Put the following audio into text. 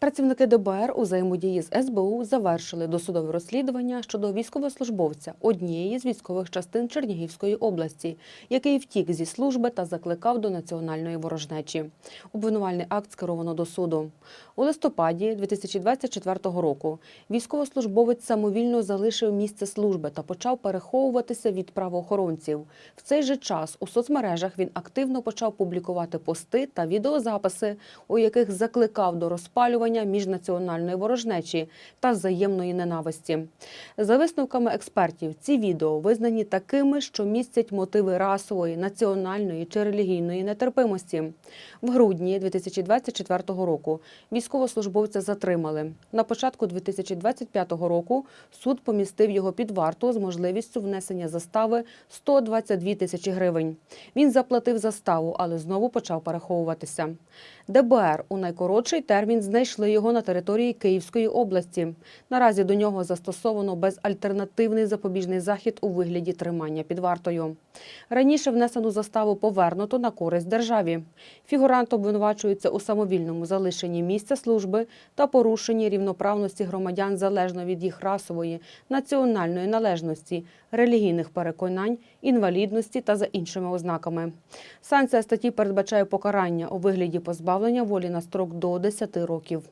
Працівники ДБР у взаємодії з СБУ завершили досудове розслідування щодо військовослужбовця однієї з військових частин Чернігівської області, який втік зі служби та закликав до національної ворожнечі. Обвинувальний акт скеровано до суду. У листопаді 2024 року військовослужбовець самовільно залишив місце служби та почав переховуватися від правоохоронців. В цей же час у соцмережах він активно почав публікувати пости та відеозаписи, у яких закликав до розпалювання міжнаціональної ворожнечі та взаємної ненависті. За висновками експертів, ці відео визнані такими, що містять мотиви расової, національної чи релігійної нетерпимості. В грудні 2024 року військовослужбовця затримали. На початку 2025 року суд помістив його під варту з можливістю внесення застави 122 тисячі гривень. Він заплатив заставу, але знову почав переховуватися. ДБР у найкоротший термін знайшли його на території Київської області. Наразі до нього застосовано безальтернативний запобіжний захід у вигляді тримання під вартою. Раніше внесену заставу повернуто на користь державі. Фігурант обвинувачується у самовільному залишенні місця служби та порушенні рівноправності громадян залежно від їх расової, національної належності, релігійних переконань, інвалідності та за іншими ознаками. Санкція статті передбачає покарання у вигляді позбавлення волі на строк до 10 років.